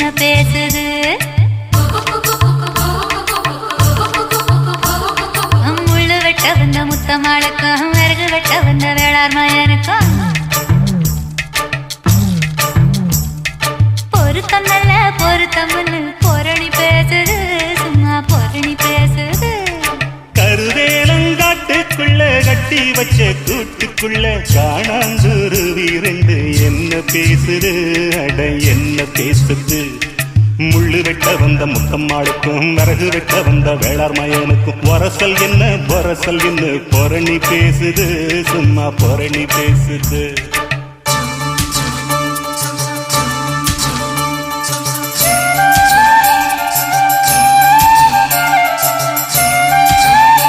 என்ன பேசுது? முள்ளு வெட்ட வந்த முத்தமாளுக்கும் விறகு வெட்ட வந்த வேளார் மயனுக்கும். பொருத்தம் நல்ல பொருத்தம் பொரணி பேசுது சும்மா பொரணி பேசுது. கருவேலங்காட்டுக்குள்ள கட்டி வச்ச கூட்டுக்குள்ள காணாந்துருவி ரெண்டு என்ன பேசுது? அட என்ன பேசுது? முள்ளு வெட்ட வந்த முத்தம்மாளுக்கும் விறகு வெட்ட வந்த வேளார் மயனுக்கும். பொரசல் என்ன பொரசல் என்ன? பொரணி பேசுது சும்மா பொரணி பேசுது.